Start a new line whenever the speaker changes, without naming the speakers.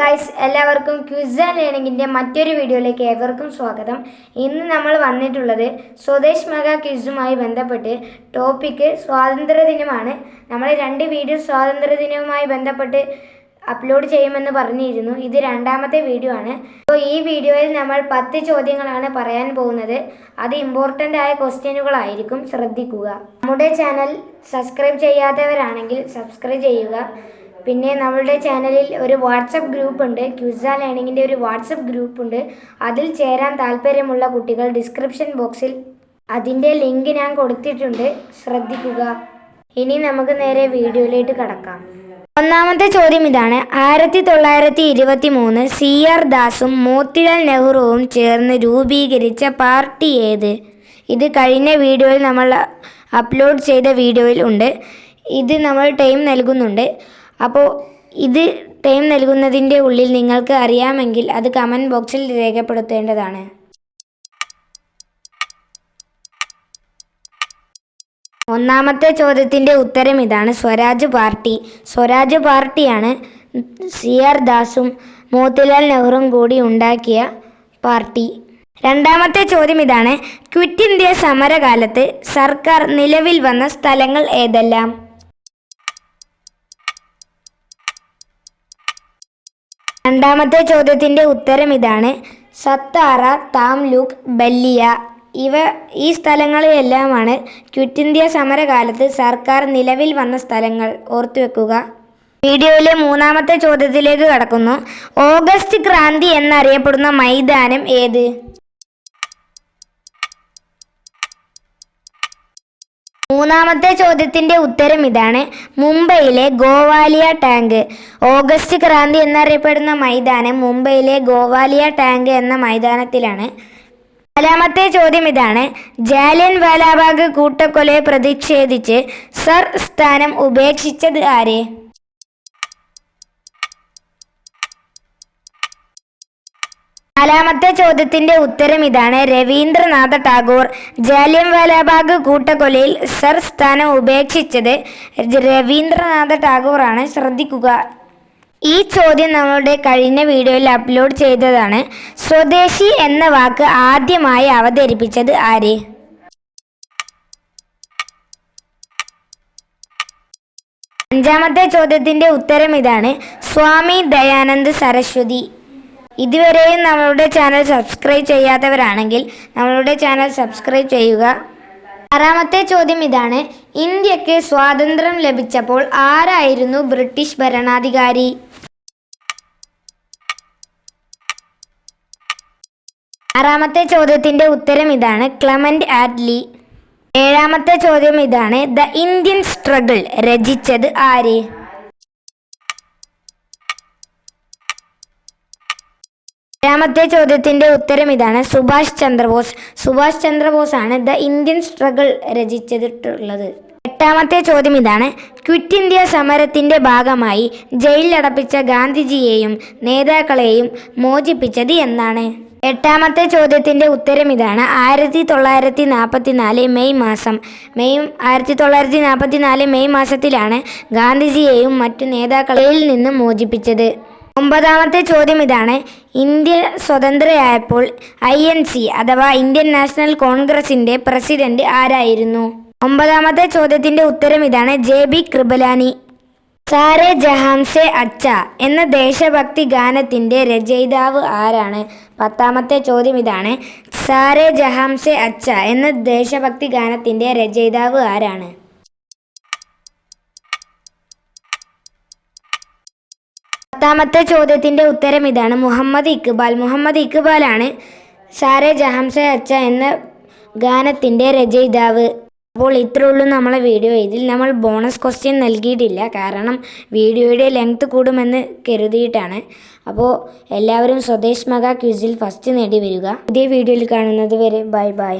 Guys എല്ലാവർക്കും quiz and ലേണിങ്ങിന്റെ മറ്റൊരു വീഡിയോയിലേക്ക് ഏവർക്കും സ്വാഗതം. ഇന്ന് നമ്മൾ വന്നിട്ടുള്ളത് സ്വദേശ് മെഗാ ക്വിസുമായി ബന്ധപ്പെട്ട് ടോപ്പിക്ക് സ്വാതന്ത്ര്യദിനമാണ് നമ്മൾ രണ്ട് വീഡിയോ സ്വാതന്ത്ര്യദിനവുമായി ബന്ധപ്പെട്ട് അപ്ലോഡ് ചെയ്യുമെന്ന് പറഞ്ഞിരുന്നു. ഇത് രണ്ടാമത്തെ വീഡിയോ ആണ്. അപ്പോൾ ഈ വീഡിയോയിൽ നമ്മൾ പത്ത് ചോദ്യങ്ങളാണ് പറയാൻ പോകുന്നത്. അത് ഇമ്പോർട്ടന്റ് ആയ ക്വസ്റ്റ്യനുകളായിരിക്കും ശ്രദ്ധിക്കുക. നമ്മുടെ ചാനൽ സബ്സ്ക്രൈബ് ചെയ്യാത്തവരാണെങ്കിൽ സബ്സ്ക്രൈബ് ചെയ്യുക. പിന്നെ നമ്മളുടെ ചാനലിൽ ഒരു വാട്സപ്പ് ഗ്രൂപ്പ് ഉണ്ട്. ക്യൂസ ലേണിങ്ങിന്റെ ഒരു വാട്സപ്പ് ഗ്രൂപ്പ് ഉണ്ട്. അതിൽ ചേരാൻ താല്പര്യമുള്ള കുട്ടികൾ ഡിസ്ക്രിപ്ഷൻ ബോക്സിൽ അതിന്റെ ലിങ്ക് ഞാൻ കൊടുത്തിട്ടുണ്ട്. ശ്രദ്ധിക്കുക. ഇനി നമുക്ക് നേരെ വീഡിയോയിലേക്ക് കടക്കാം. ഒന്നാമത്തെ ചോദ്യം ഇതാണ്. ആയിരത്തി തൊള്ളായിരത്തി ഇരുപത്തി മൂന്ന് സി ആർ ദാസും മോത്തിലാൽ നെഹ്റുവും ചേർന്ന് രൂപീകരിച്ച പാർട്ടി ഏത്? ഇത് കഴിഞ്ഞ വീഡിയോയിൽ നമ്മൾ അപ്ലോഡ് ചെയ്ത വീഡിയോയിൽ ഉണ്ട്. ഇത് നമ്മൾ ടൈം നൽകുന്നുണ്ട്. അപ്പോൾ ഇത് ടൈം നൽകുന്നതിന്റെ ഉള്ളിൽ നിങ്ങൾക്ക് അറിയാമെങ്കിൽ അത് കമന്റ് ബോക്സിൽ രേഖപ്പെടുത്തേണ്ടതാണ്. ഒന്നാമത്തെ ചോദ്യത്തിന്റെ ഉത്തരം ഇതാണ്. സ്വരാജ് പാർട്ടി. സ്വരാജ് പാർട്ടിയാണ് സി ആർ ദാസും മോത്തിലാൽ നെഹ്റുവും കൂടി ഉണ്ടാക്കിയ പാർട്ടി. രണ്ടാമത്തെ ചോദ്യം ഇതാണ്. ക്വിറ്റ് ഇന്ത്യ സമരകാലത്ത് സർക്കാർ നിലവിൽ വന്ന സ്ഥലങ്ങൾ ഏതെല്ലാം? രണ്ടാമത്തെ ചോദ്യത്തിന്റെ ഉത്തരം ഇതാണ്. സത്താറ താംലൂക്ക് ബല്ലിയ ഇവ ഈ സ്ഥലങ്ങളിലെല്ലാമാണ് ക്വിറ്റ് ഇന്ത്യ സമരകാലത്ത് സർക്കാർ നിലവിൽ വന്ന സ്ഥലങ്ങൾ. ഓർത്തുവെക്കുക വീഡിയോയിലെ മൂന്നാമത്തെ ചോദ്യത്തിലേക്ക് കടക്കുന്നു. ഓഗസ്റ്റ് ക്രാന്തി എന്നറിയപ്പെടുന്ന മൈതാനം ഏത്? മൂന്നാമത്തെ ചോദ്യത്തിന്റെ ഉത്തരം ഇതാണ്. മുംബൈയിലെ ഗോവാലിയ ടാങ്ക്. ഓഗസ്റ്റ് ക്രാന്തി എന്നറിയപ്പെടുന്ന മൈതാനം മുംബൈയിലെ ഗോവാലിയ ടാങ്ക് എന്ന മൈതാനത്തിലാണ്. നാലാമത്തെ ചോദ്യം ഇതാണ്. ജാലിയൻ വാലാബാഗ് കൂട്ടക്കൊലയെ പ്രതിഷേധിച്ച് സർ സ്ഥാനം ഉപേക്ഷിച്ചത് ആരെ? ചോദ്യത്തിന്റെ ഉത്തരം ഇതാണ്. രവീന്ദ്രനാഥ ടാഗോർ ജാലിയം വാലാബാഗ് കൂട്ടക്കൊലയിൽ സർ സ്ഥാനം ഉപേക്ഷിച്ചത് രവീന്ദ്രനാഥ ടാഗോർ ആണ് ശ്രദ്ധിക്കുക. ഈ ചോദ്യം നമ്മളുടെ കഴിഞ്ഞ വീഡിയോയിൽ അപ്ലോഡ് ചെയ്തതാണ്. സ്വദേശി എന്ന വാക്ക് ആദ്യമായി അവതരിപ്പിച്ചത് ആര്? അഞ്ചാമത്തെ ചോദ്യത്തിന്റെ ഉത്തരം ഇതാണ്. സ്വാമി ദയാനന്ദ് സരസ്വതി. ഇതുവരെയും നമ്മളുടെ ചാനൽ സബ്സ്ക്രൈബ് ചെയ്യാത്തവരാണെങ്കിൽ നമ്മളുടെ ചാനൽ സബ്സ്ക്രൈബ് ചെയ്യുക. ആറാമത്തെ ചോദ്യം ഇതാണ്. ഇന്ത്യയ്ക്ക് സ്വാതന്ത്ര്യം ലഭിച്ചപ്പോൾ ആരായിരുന്നു ബ്രിട്ടീഷ് ഭരണാധികാരി? ആറാമത്തെ ചോദ്യത്തിന്റെ ഉത്തരം ഇതാണ്. ക്ലമന്റ് ആറ്റ്ലി ഏഴാമത്തെ ചോദ്യം ഇതാണ്. ദ ഇന്ത്യൻ സ്ട്രഗിൾ രചിച്ചത് ആര്? ഏഴാമത്തെ ചോദ്യത്തിന്റെ ഉത്തരം ഇതാണ് സുഭാഷ് ചന്ദ്രബോസ്. സുഭാഷ് ചന്ദ്രബോസ് ആണ് ദ ഇന്ത്യൻ സ്ട്രഗിൾ രചിച്ചിട്ടുള്ളത്. എട്ടാമത്തെ ചോദ്യം ഇതാണ് ക്വിറ്റ് ഇന്ത്യ സമരത്തിന്റെ ഭാഗമായി ജയിലിലടപ്പിച്ച ഗാന്ധിജിയെയും നേതാക്കളെയും മോചിപ്പിച്ചത് എന്നാണ്. എട്ടാമത്തെ ചോദ്യത്തിന്റെ ഉത്തരം ഇതാണ് ആയിരത്തി തൊള്ളായിരത്തി നാൽപ്പത്തി നാല് മെയ് മാസം. മെയ് ആയിരത്തി തൊള്ളായിരത്തി നാൽപ്പത്തി നാല് മെയ് മാസത്തിലാണ് ഗാന്ധിജിയെയും മറ്റു നേതാക്കളെയിൽ നിന്ന് മോചിപ്പിച്ചത്. ഒമ്പതാമത്തെ ചോദ്യം ഇതാണ്. ഇന്ത്യ സ്വതന്ത്രയായപ്പോൾ ഐ എൻ സി അഥവാ ഇന്ത്യൻ നാഷണൽ കോൺഗ്രസിന്റെ പ്രസിഡന്റ് ആരായിരുന്നു? ഒമ്പതാമത്തെ ചോദ്യത്തിന്റെ ഉത്തരം ഇതാണ് ജെ ബി കൃപലാനി. സാരെ ജഹാംസെ അച്ച എന്ന ദേശഭക്തി ഗാനത്തിന്റെ രചയിതാവ് ആരാണ്? പത്താമത്തെ ചോദ്യം ഇതാണ്. സാരെ ജഹാംസെ അച്ച എന്ന ദേശഭക്തി ഗാനത്തിന്റെ രചയിതാവ് ആരാണ്? പത്താമത്തെ ചോദ്യത്തിന്റെ ഉത്തരം ഇതാണ്. മുഹമ്മദ് ഇക്ബാൽ. മുഹമ്മദ് ഇക്ബാലാണ് സാരെ ജഹംസ അച്ച എന്ന ഗാനത്തിന്റെ രചയിതാവ്. അപ്പോൾ ഇത്രേ ഉള്ളൂ നമ്മളെ വീഡിയോ. ഇതിൽ നമ്മൾ ബോണസ് ക്വസ്റ്റ്യൻ നൽകിയിട്ടില്ല. കാരണം വീഡിയോയുടെ ലെങ്ത് കൂടുമെന്ന് കരുതിയിട്ടാണ്. അപ്പോൾ എല്ലാവരും സ്വദേശ് മഗ ക്യൂസിൽ ഫസ്റ്റ് നേടി വരിക. പുതിയ വീഡിയോയിൽ കാണുന്നത് വരെ ബൈ ബൈ.